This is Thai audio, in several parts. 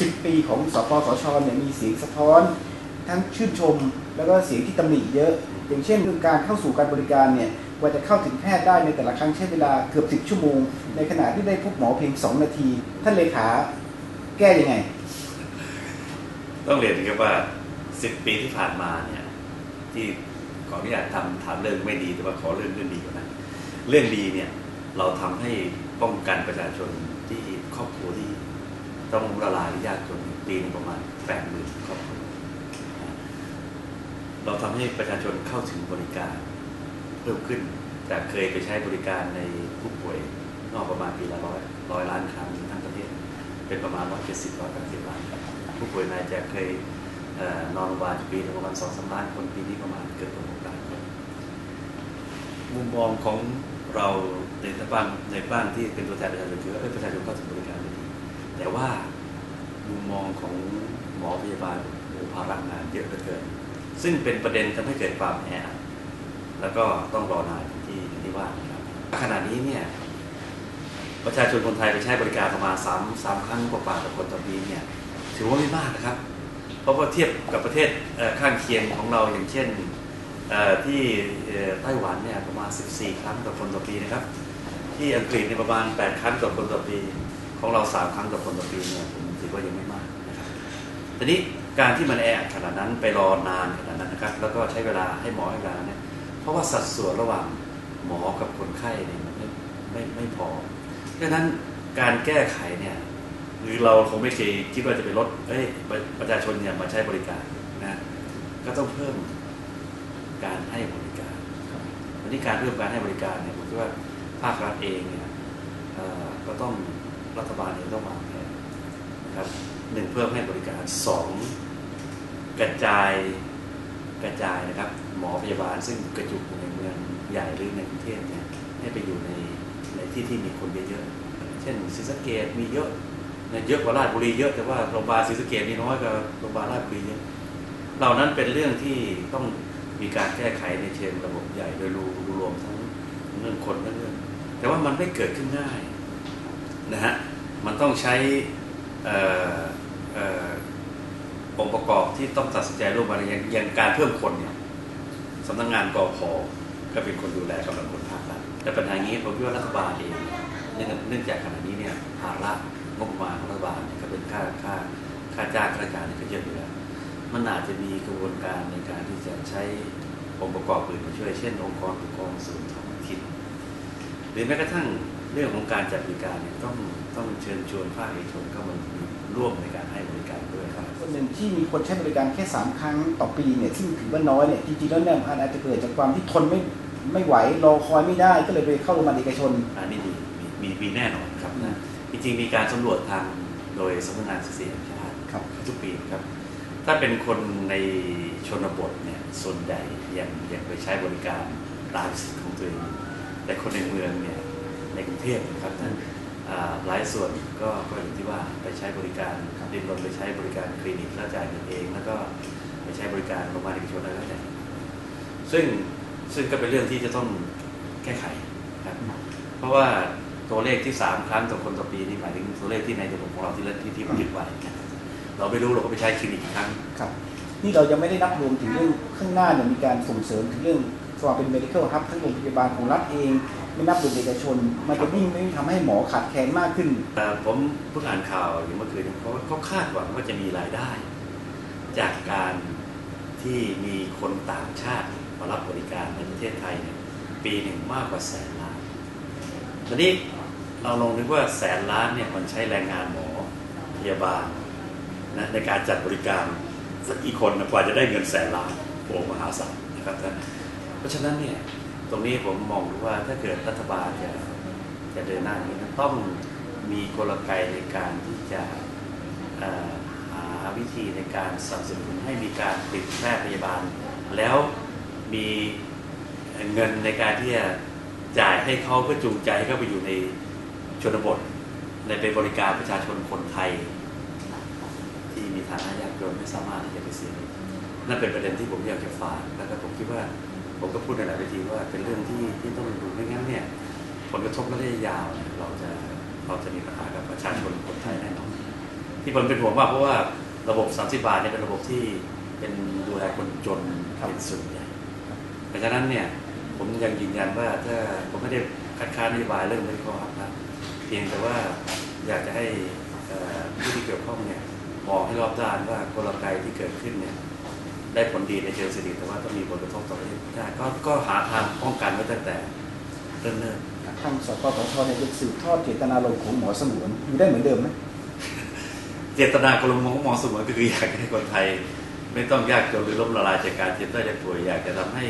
10 ปีของสปสชเนี่ยมีเสียงสะท้อน ทั้งชื่นชม แล้วก็เสียงที่ตำหนิเยอะ อย่างเช่นเรื่องการเข้าสู่การบริการเนี่ยกว่าจะเข้าถึงแพทย์ได้ในแต่ละครั้งใช้เวลาเกือบ 10 ชั่วโมง ในขณะที่ได้พบหมอเพียง 2 นาที ท่านเลขาแก้ยังไง ต้องเรียนครับว่าสิบปีที่ผ่านมาเนี่ยที่ขออนุญาตทำถามเรื่องไม่ดีแต่ว่าขอเรื่องเรื่องดีก่อนนะเรื่องดีเนี่ยเราทำให้ป้องกันประชาชนที่ครอบครัวที่ ต้องละลายยากจนปีหนึงประมาณแปดหมื่นครอบครัวเราทำให้ประชาชนเข้าถึงบริการเพิ่มขึ้นจากเคยไปใช้บริการในผู้ป่วยนอกประมาณปีละร้อยร้อยล้านครั้งทั้งประเทศ เป็นประมาณร้อยเจ็ดสิบร้อยแปดสิบล้านผู้ป่วยในจะเคยนอนโรงพยาบาลปีละประมาณสองสามล้านคนปีนี้ประมาณเกือบหกล้านคนมุมมองของเราในบ้านในบ้านที่เป็นตัวแทนประชาชนคือว่าเอ้ยประชาชนเข้าถึงบริการ แต่ว่ามุมมองของหมอพยาบาลโอ้ภาระงานเยอะเหลือเกิน ซึ่งเป็นประเด็นทำให้เกิดความแออัดแล้วก็ต้องรอนานที่ที่ว่านะครับขณะนี้เนี่ยประชาชนคนไทยไปใช้บริการประมาณสามสามครั้งกว่าต่อคนต่อปีเนี่ยถือว่าไม่มากนะครับ เพราะว่าเทียบกับประเทศข้างเคียงของเราอย่างเช่นที่ไต้หวันเนี่ยประมาณ 14 ครั้งต่อคนต่อปีนะครับ ที่อังกฤษเนี่ยประมาณ 8 ครั้งต่อคนต่อปี ของเรา3ครั้งต่อคนต่อปีเนี่ยผมถือว่ายังไม่มากนะครับทีนี้การที่มันแออัดขนาดนั้นไปรอนานขนาดนั้นนะครับ แล้วก็ใช้เวลาให้หมอให้เวลาเนี่ยเพราะว่าสัดส่วนระหว่างหมอกับคนไข้เนี่ยมันไม่ไม่ไม่พอดังนั้นการแก้ไขเนี่ยหรือเราคงไม่เคยคิดว่าจะไปลดเอ้ยประชาชนเนี่ยมาใช้บริการนะก็ต้องเพิ่มการให้บริการวันนี้การเพิ่มการให้บริการเนี่ยผมคิดว่าภาครัฐเองเนี่ยเอ่อก็ต้อง รัฐบาลเองต้องวางแผนนะครับหนึ่งเพิ่มให้บริการสองกระจายกระจายนะครับ หมอพยาบาลซึ่งกระจุกอยู่ในเมืองใหญ่หรือในกรุงเทพเนี่ยให้ไปอยู่ในในที่ที่มีคนเยอะๆเช่นศรีสะเกดมีเยอะนะเยอะกว่าราชบุรีเยอะแต่ว่าโรงพยาบาลศรีสะเกดนี่น้อยกว่าโรงพยาบาลราชบุรีเยอะเหล่านั้นเป็นเรื่องที่ต้องมีการแก้ไขในเชิงระบบใหญ่โดยรวมทั้งเรื่องคนและเรื่องแต่ว่ามันไม่เกิดขึ้นง่าย นะฮะมันต้องใช้องค์ประกอบที่ต้องตัดสินใจร่วมกันอย่างอย่างการเพิ่มคนเนี่ยสำนักงานกอพก็เป็นคนดูแลกำลังคนภาครัฐแต่ปัญหานี้ผมคิดว่ารัฐบาลเองเนื่องจากขณะนี้เนี่ยภาระงบประมาณของรัฐบาลเนี่ยก็เป็นค่าค่าค่าจ้างข้าราชการนี่ก็เยอะอยู่แล้วมันอาจจะมีกระบวนการในการที่จะใช้องค์ประกอบอื่นมาช่วยเช่น องค์กรปกครองส่วนท้องถิ่นหรือแม้กระทั่ง เรื่องของการจัดบริการเนี่ยต้องต้องเชิญชวนภาคเอกชนเข้ามามีร่วมในการให้บริการด้วยครับคนหนึ่งที่มีคนใช้บริการแค่ 3 ครั้งต่อปีเนี่ยซึ่งถือว่าน้อยเนี่ยจริงๆแล้วเนี่ยมันอาจจะเกิดจากความที่ทนไม่ไม่ไหวรอคอยไม่ได้ก็เลยไปเข้าโรงพยาบาลเอกชนอันนี้มีมีมีมีแน่นอนครับนะจริงๆมีการสำรวจทางโดยสำนักงานสถิติแห่งชาติครับทุกปีครับ ถ้าเป็นคนในชนบทเนี่ยส่วนใหญ่ยังยังไปใช้บริการตามสิทธิ์ของตัวเองแต่คนในเมืองเนี่ย ในกรุงเทพนะครับท่านหลายส่วนก็ก็อย่างที่ว่าไปใช้บริการดินรนไปใช้บริการคลินิกแล้วจ่ายเงินเอง แล้วก็ไปใช้บริการโรงพยาบาลเอกชนอะไรแล้วแต่ซึ่งซึ่งก็เป็นเรื่องที่จะต้องแก้ไขครับเพราะว่าตัวเลขที่สามครั้งต่อคนต่อปีนี่หมายถึงตัวเลขที่ในระบบของเราที่ที่ที่บันทึกไว้นะครับเราไม่รู้เราก็ไปใช้คลินิกอีกครั้งครับ นี่เรายังไม่ได้นับรวมถึงเรื่องข้างหน้าเนี่ยมีการส่งเสริมถึงเรื่องความเป็น medical hub ทั้งโรงพยาบาลของรัฐเอง ไม่นับรวมเอกชน มันจะยิ่งไม่ทำให้หมอขาดแคลนมากขึ้น ผมเพิ่งอ่านข่าวอยู่เมื่อคืนเขาเขาคาดหวังว่าจะมีรายได้ จากการที่มีคนต่างชาติมารับบริการในประเทศไทยเนี่ยปีหนึ่งมากกว่าแสนล้านทีนี้เราลองนึกว่าแสนล้านเนี่ยมันใช้แรงงานหมอพยาบาลนะในการจัดบริการสักกี่คนกว่าจะได้เงินแสนล้านโอ้มหาศาลนะครับท่านเพราะฉะนั้นเนี่ย ตรงนี้ผมมองดูว่าถ้าเกิดรัฐบาลจะจะเดินหน้านี้ต้องมีกลไกในการที่จะหาวิธีในการสนับสนุนให้มีการติดแพทย์พยาบาล แล้วมีเงินในการที่จะจ่ายให้เขาเพื่อจูงใจให้เขาไปอยู่ในชนบท ในไปบริการประชาชนคนไทย ที่มีฐานะยากจนไม่สามารถที่จะไปเสียงนนั่นเป็นประเด็นที่ผมอยากจะฝากแล้วก็ผมคิดว่า ผมก็พูดในหลายเวทีว่าเป็นเรื่องที่ที่ต้องดูไม่งั้นเนี่ยผลกระทบระยะยาวเราจะเราจะมีปัญหากับประชาชนคนไทยแน่นอนที่ผมเป็นห่วงมากเพราะว่าระบบ 30 บาทเนี่ยเป็นระบบที่เป็นดูแลคนจนเป็นส่วนใหญ่เพราะฉะนั้นเนี่ยผมยังยืนยันว่าถ้าผมไม่ได้คัดค้านนโยบายเรื่องไม่ข้อหักนะเพียงแต่ว่าอยากจะให้ผู้ที่เกี่ยวข้องเนี่ยมองให้รอบด้านว่า กลไกที่เกิดขึ้นเนี่ย ได้ผลดีในเชิงเศรษฐกิจแต่ว่าต้องมีผลกระทบต่อประเทศชาติก็ก็หาทางป้องกันไว้ตั้งแต่เริ่มเนิ่นทางสปสชเนี่ยจะสืบทอดเจตนารมณ์ของหมอสงวนอยู่ได้เหมือนเดิมไหมเจตนากลมมองมองสมวนก็คืออยากให้คนไทย ไม่ต้องยากจนหรือล้มละลายจากการเจ็บไข้ได้ป่วยอยากจะทำให้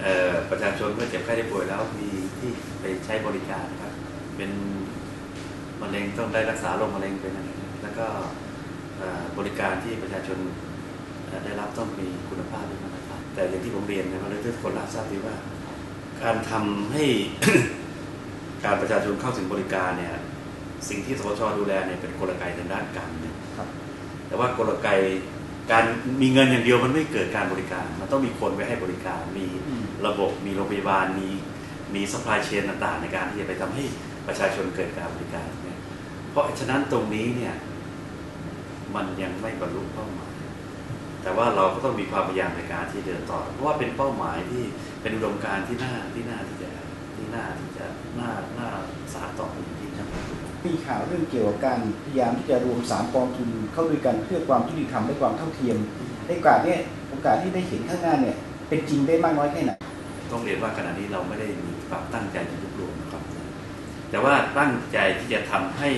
เอ่อประชาชนเมื่อเจ็บไข้ได้ป่วยแล้วมีที่ไปใช้บริการนะครับ เป็นมะเร็งต้องได้รักษาโรคมะเร็งเป็นอะไรแล้วก็เอ่อบริการที่ประชาชนเอ่อ ได้รับต้องมีคุณภาพด้วยนะครับแต่อย่างที่ผมเรียนนะครับและทุกคนรับทราบดีว่า การทำให้การประชาชนเข้าถึงบริการเนี่ยสิ่งที่สวชดูแลเนี่ยเป็นกลไกทางด้านการเงินครับแต่ว่ากลไกการมีเงินอย่างเดียวมันไม่เกิดการบริการ มันต้องมีคนไว้ให้บริการ มีอืมระบบ มีโรงพยาบาล มีมีสปายเชนต่างๆ ในการที่จะไปทำให้ประชาชนเกิดการบริการเนี่ยเพราะฉะนั้นตรงนี้เนี่ยมันยังไม่บรรลุเป้าหมาย แต่ว่าเราก็ต้องมีความพยายามในการที่เดินต่อ เพราะว่าเป็นเป้าหมายที่เป็นอุดมการณ์ที่น่าที่น่าที่จะที่น่าที่จะน่าน่าสานต่อจริงๆครับมีข่าวเรื่องเกี่ยวกับการพยายามที่จะรวมสามกองทุนเข้าด้วยกันเพื่อความยุติธรรมและความเท่าเทียมในโอกาสเนี่ยโอกาสที่ได้เห็นข้างหน้าเนี่ยเป็นจริงได้มากน้อยแค่ไหนต้องเรียนว่าขณะนี้เราไม่ได้มีความตั้งใจจะยุบรวมนะครับ แต่ว่าตั้งใจที่จะทำให้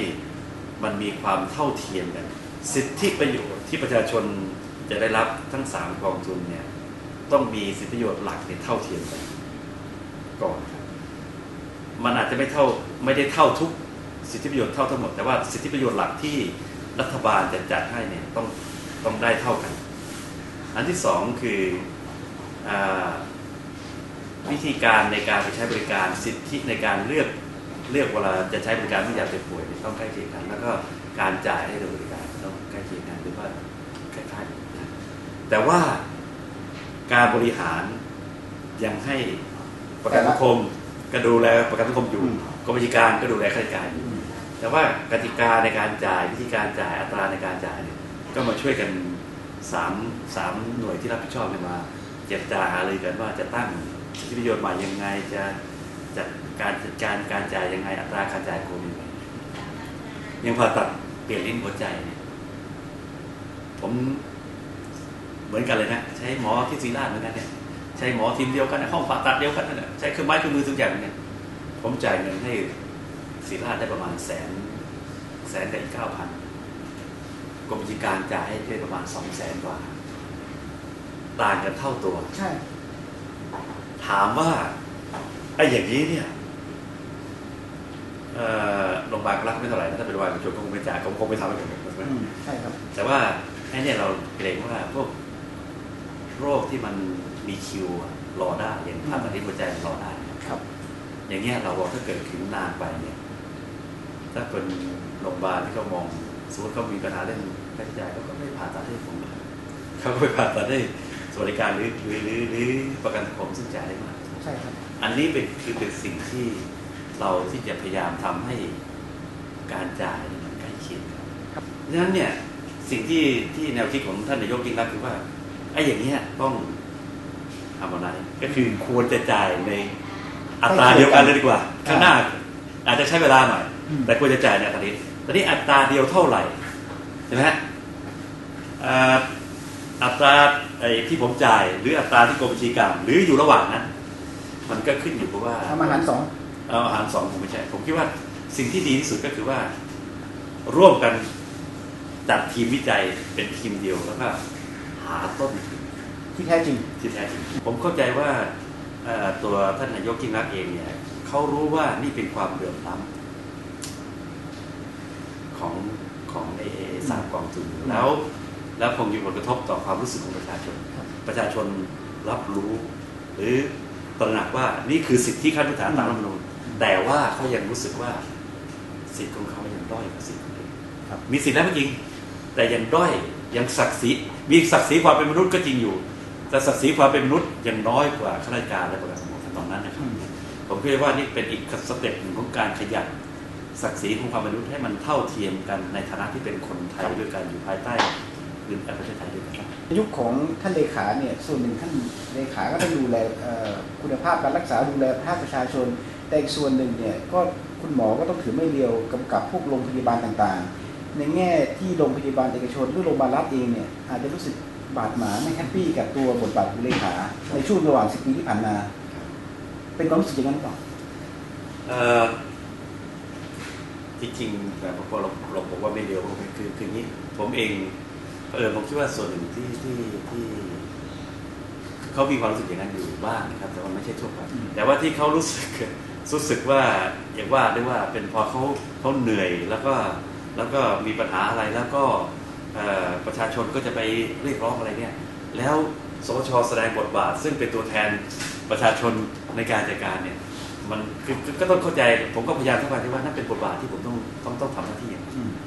มันมีความเท่าเทียมกัน สิทธิประโยชน์ที่ประชาชน จะได้รับทั้งสามกองทุนเนี่ยต้องมีสิทธิประโยชน์หลักเนี่ยเท่าเทียมกันก่อนครับมันอาจจะไม่เท่าไม่ได้เท่าทุกสิทธิประโยชน์เท่าทั้งหมด แต่ว่าสิทธิประโยชน์หลักที่รัฐบาลจะจัดให้เนี่ยต้องต้องได้เท่ากัน อันที่สองคืออวิธีการในการไปใช้บริการสิทธิในการเลือกเลือกเวลาจะใช้บริการเมื่อยามเจ็บป่วยเนี่ยต้องใกล้เคียงกัน แล้วก็การจ่ายให้บริการ แต่ว่าการบริหารยังให้ประกันสังคมก็ดูแลประกันสังคมอยู่อืมกรมบัญชีการก็ดูแลข้าราชการอยู่แต่ว่ากติกาในการจ่ายวิธีการจ่ายอัตราในการจ่ายเนี่ยก็มาช่วยกันสามสามหน่วยที่รับผิดชอบเนี่ยมาเจรจาหารือกันว่าจะตั้งสิทธิประโยชน์ใหม่ยังไงจะจัดการจัดการการจ่ายยังไงอัตราการจ่ายโกงยังไงยังผ่าตัดเปลี่ยนลิ้นหัวใจเนี่ยผม เหมือนกันเลยนะใช้หมอที่ศรีราชเหมือนกันเนี่ยใช้หมอทีมเดียวกันนะห้องผ่าตัดเดียวกันนั่นแหละใช้เครื่องไม้เครื่องมือทุกอย่างเหมือนกันผมจ่ายเงินให้ศรีราชได้ประมาณแสนแสนกับอีกเก้าพันกรมบัญชีการจ่ายให้ได้ประมาณสองแสนกว่า ต่างกันเท่าตัว ใช่ ถามว่าไอ้อย่างนี้เนี่ยเอ่อโรงพยาบาลก็รับไม่เท่าไหร่นะถ้าเป็นโรงพยาบาลเอกชนก็คงไม่จ่ายเขาคงไม่ทำให้ผมใช่ไหมอืมใช่ครับ แต่ว่าไอ้เนี่ยเราเกรงว่าพวก โรคที่มันมีคิวอะรอได้อย่างผ่าตัดที่หัวใจมันรอได้ครับ อย่างเงี้ยเราบอกถ้าเกิดถึงนานไปเนี่ย ถ้าเป็นโรงพยาบาลที่เขามองสมมติเขามีปัญหาเรื่องค่าใช้จ่ายเขาก็ไม่ผ่าตัดให้ผมนะเขาก็ไปผ่าตัดให้สวัสดิการหรือหรือหรือหรือประกันสังคมซึ่งจ่ายได้มากใช่ครับ อันนี้เป็นคือเป็นสิ่งที่เราที่จะพยายามทำให้การจ่ายเนี่ยมันใกล้เคียงกันดังนั้นเนี่ยสิ่งที่ที่แนวคิดของท่านนายกยิ่งรักษณ์คือว่า ไอ้อย่างเงี้ยต้องทำอะไรก็คือควรจะจ่ายในอัตราเดียวกันเลยดีกว่า ข้างหน้า อาจจะใช้เวลาหน่อยอืมแต่ควรจะจ่ายในอัตรานี้ตอนนี้อัตราเดียวเท่าไหร่ใช่ไหมฮะอ่าอัตราไอ้ที่ผมจ่าย หรืออัตราที่กรมบัญชีกลางหรืออยู่ระหว่างนั้นมันก็ขึ้นอยู่กับว่าทำอาหารสองเอาอาหารสองผมไม่ใช่ผมคิดว่าสิ่งที่ดีที่สุดก็คือว่า ร่วมกันจัดทีมวิจัยเป็นทีมเดียวแล้วก็หาต้นทุนที่แท้จริงที่แท้จริง ผมเข้าใจว่าเอ่อตัวท่านนายกยิ่งรักษณ์เองเนี่ยเขารู้ว่านี่เป็นความเหลื่อมล้ำของของไอ้ไอ้สามกองทุนแล้ว แล้วคงมีผลกระทบต่อความรู้สึกของประชาชนครับประชาชนรับรู้ หรือตระหนักว่านี่คือสิทธิขั้นพื้นฐานตามรัฐธรรมนูญแต่ว่าเขายังรู้สึกว่าสิทธิของเขายังด้อยกว่าสิทธิคนอื่นครับมีสิทธิแล้วก็จริง แต่ยังด้อย ยังศักดิ์ศรีมีศักดิ์ศรีความเป็นมนุษย์ก็จริงอยู่ แต่ศักดิ์ศรีความเป็นมนุษย์ยังน้อยกว่าข้าราชการและประชาชนตอนนั้นนะครับ ผมคิดว่านี่เป็นอีกสเต็ปหนึ่งของการขยับศักดิ์ศรีของความเป็นมนุษย์ให้มันเท่าเทียมกันในฐานะที่เป็นคนไทยด้วยกันอยู่ภายใต้พื้นแผ่นประเทศไทยด้วยกันครับในยุคของท่านเลขาเนี่ยส่วนหนึ่งท่านเลขาก็ต้องดูแลคุณภาพการรักษาดูแลภาคประชาชน แต่อีกส่วนหนึ่งเนี่ยก็คุณหมอก็ต้องถือไม่เดียวกำกับพวกโรงพยาบาลต่างๆ ในแง่ที่โรงพยาบาลเอกชนหรือโรงพยาบาลรัฐเองเนี่ยอาจจะรู้สึกบาดหมางไม่แฮปปี้กับตัวบทบาทของเลขาในช่วงระหว่างสิบปีที่ผ่านมา เป็นความรู้สึกอย่างนั้นหรือเปล่าเอ่จริงๆแบบพอเราเราบอกว่าไม่เดียวคือคือคืออย่างนี้ ผมเองเออผมคิดว่าส่วนหนึ่งที่ที่ที่เขามีความรู้สึกอย่างนั้นอยู่บ้างนะครับ แต่ว่าไม่ใช่ทั่วไปแต่ว่าที่เขารู้สึกรู้สึกว่าอย่างว่าได้ว่าเป็นพอเขาเขาเหนื่อยแล้วก็ แล้วก็มีปัญหาอะไรแล้วก็ประชาชนก็จะไปเรียกร้องอะไรเนี่ยแล้วสวชแสดงบทบาท ซึ่งเป็นตัวแทนประชาชนในการจัดการเนี่ยมันคือก็ต้องเข้าใจผมก็พยายามเข้าใจที่ว่านั่นเป็นบทบาทที่ผมต้องต้องต้องทำหน้าที่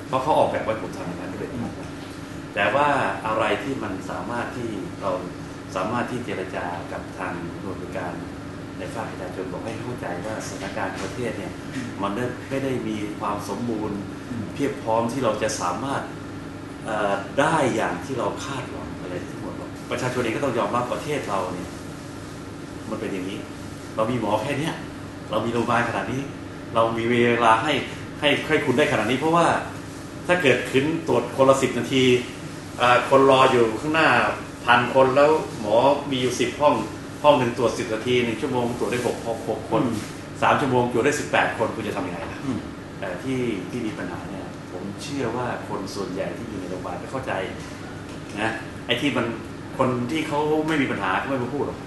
เพราะเขาออกแบบไว้ผมทำอย่างนั้นด้วยแต่ว่าอะไรที่มันสามารถที่เราสามารถที่เจรจากับทางหน่วยบริการ ในภาคประชาชนบอกให้เข้าใจว่าสถานการณ์ประเทศเนี่ยมันได้ไม่ได้มีความสมบูรณ์อืมเพียบพร้อมที่เราจะสามารถเอ่อได้อย่างที่เราคาดหวังอะไรทั้งหมดหรอกประชาชนเองก็ต้องยอมรับประเทศเราเนี่ยมันเป็นอย่างนี้ เรามีหมอแค่เนี้ยเรามีโรงพยาบาลขนาดนี้ เรามีเวลาให้ให้ให้คุณได้ขนาดนี้ เพราะว่าถ้าเกิดขึ้นตรวจคนละสิบนาทีอ่าคนรออยู่ข้างหน้าพันคนแล้วหมอมีอยู่สิบห้อง ห้องหนึ่งตรวจสิบนาทีหนึ่งชั่วโมงตรวจได้หกหกคนอืมสามชั่วโมงตรวจได้สิบแปดคนคุณจะทำยังไงล่ะอืมแต่ที่ที่มีปัญหาเนี่ยผมเชื่อว่าคนส่วนใหญ่ที่อยู่ในโรงพยาบาลไม่เข้าใจนะไอ้ที่มันคนที่เขาไม่มีปัญหาเขาไม่มาพูดหรอก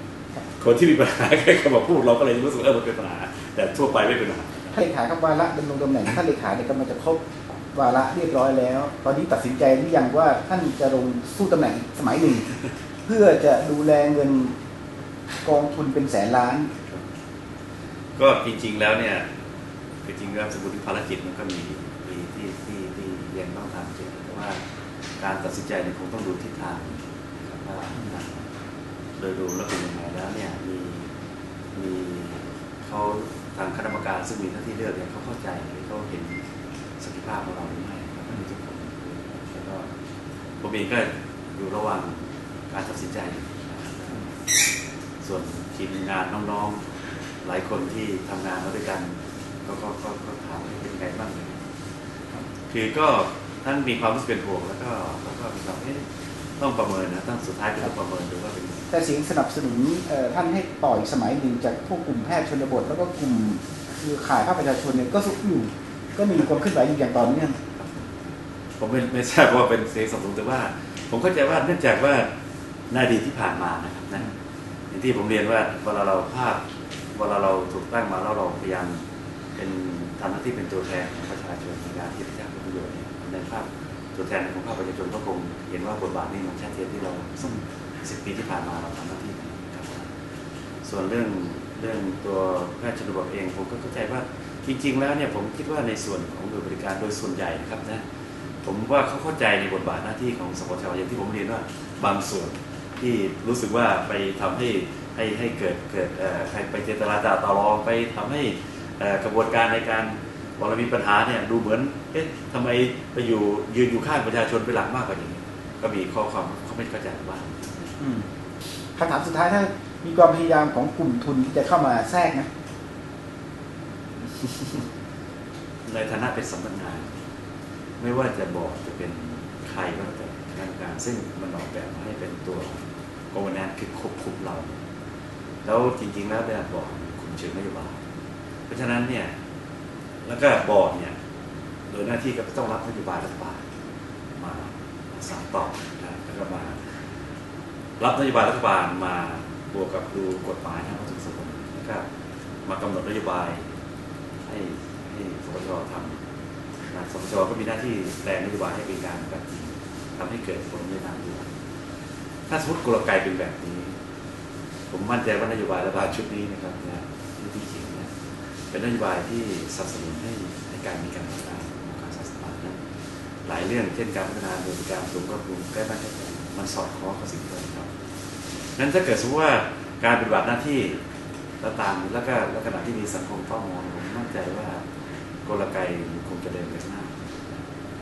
คนที่มีปัญหาแค่เขามาพูดเราก็เลยรู้สึกว่าเออมันเป็นปัญหา แต่ทั่วไปไม่เป็นปัญหาท่านเลขาครับวาระดำรงตำแหน่งท่านเลขาเนี่ยกำลังจะครบวาระเรียบร้อยแล้ว ตอนนี้ตัดสินใจหรือยังว่าท่านจะลงสู้ตำแหน่งอีกสมัยหนึ่ง เพื่อจะดูแลเงิน กองทุนเป็นแสนล้าน ก็จริงๆแล้วเนี่ยจริงๆแล้วสมมติภารกิจมันก็มีมีที่ที่ที่ยังต้องทำเยอะแต่ว่าการตัดสินใจเนี่ยคงต้องดูทิศทางว่าโดยรวมแล้วเป็นยังไงแล้วเนี่ยมีมีเขาทางคณะกรรมการซึ่งมีหน้าที่เลือกเนี่ยเขาเข้าใจเขาเห็นศักยภาพของเราหรือไม่ครับอันนี้ทุกคนแล้วก็ผมเองก็อยู่ระหว่างการตัดสินใจ ส่วนทีมงานน้องๆ หลายคนที่ทำงานมาด้วยกันก็ก็ก็ก็ถามว่าเป็นไงบ้างคือก็ทั้งมีความรู้สึกเป็นห่วงแล้วก็แล้วก็มีความเอ๊ะต้องประเมินนะต้องสุดท้ายก็ต้องประเมินดูว่าเป็นแต่เสียงสนับสนุนเอ่อท่านให้ต่ออีกสมัยหนึ่งจากพวกกลุ่มแพทย์ชนบท แล้วก็กลุ่มคือข่ายภาคประชาชนเนี่ยก็สุกอยู่ ก็มีความเคลื่อนไหวอยู่อย่างต่อเนื่องผมไม่ไม่ทราบว่าเป็นเสียงสนับสนุนแต่ว่า ผมเข้าใจว่าเนื่องจากว่าในอดีตที่ผ่านมานะครับนะ อย่างที่ผมเรียนว่าเวลาเราภาพเวลาเราถูกตั้งมาแล้วเราพยายามเป็นทำหน้าที่เป็นตัวแทนของประชาชนในการที่จะสร้างประโยชน์เนี่ยในภาพตัวแทนของภาคประชาชนก็คงเห็นว่าบทบาทนี้มันชัดเจนที่เราส่งสิบปีที่ผ่านมาเราทำหน้าที่ครับส่วนเรื่องเรื่องตัวแพทย์ชนบทเองผมก็เข้าใจว่าจริง ๆ แล้วเนี่ยผมคิดว่าในส่วนของหน่วยบริการโดยส่วนใหญ่นะครับนะผมว่าเขาเข้าใจในบทบาทหน้าที่ของสปชอย่างที่ผมเรียนว่าบางส่วน ที่รู้สึกว่าไปทำให้ให้ให้เกิดเกิดเอ่อไปเจตนาต่อรองไปทำให้เอ่อกระบวนการในการพอเรามีปัญหาเนี่ยดูเหมือนเอ๊ะทำไมไปอยู่ยืนอยู่ข้างประชาชนเป็นหลักมากกว่าอย่างนี้ ก็มีข้อความเขาไม่เข้าใจบ้างอืมคำถามสุดท้ายถ้ามีความพยายามของกลุ่มทุนที่จะเข้ามาแทรกนะในฐานะเป็นสำนักงาน ไม่ว่าจะบอกจะเป็นใครก็แล้วแต่คณะกรรมการซึ่งมันออกแบบมาให้เป็น ตัวกองแนคือควบคุมเรา แล้วจริงๆแล้วเนี่ยบอร์ดคุมเชิงนโยบายเพราะฉะนั้นเนี่ยแล้วก็บอร์ดเนี่ยโดยหน้าที่ก็ต้องรับนโยบายรัฐบาลมาสานต่อนะแล้วก็มารับนโยบายรัฐบาลมาบวกกับดูกฎหมายทางวัตถุสมแล้วก็มากำหนดนโยบายให้ให้สปชทำนะสปชก็มีหน้าที่แปลนโยบายให้เป็นการแบบจริทำให้เกิดผลในทางด้ว ถ้าสมมติกลไกเป็นแบบนี้ ผมมั่นใจว่านโยบายรัฐบาลชุดนี้นะครับนะที่ที่เขียนเนี่ยเป็นนโยบายที่สนับสนุนให้ให้การมีการพัฒนาของการศาสนานะหลายเรื่องเช่นการพัฒนาโดยการสูงก็ปรุงใกล้บ้านใกล้เมืองมันสอดคล้องกับสิ่งที่เราทำนั้นถ้าเกิดสมมติว่าการปฏิบัติหน้าที่แล้วตามแล้วก็แล้วขณะที่มีสังคมเฝ้ามองผมมั่นใจว่ากลไกคงจะเดินไปข้างหน้า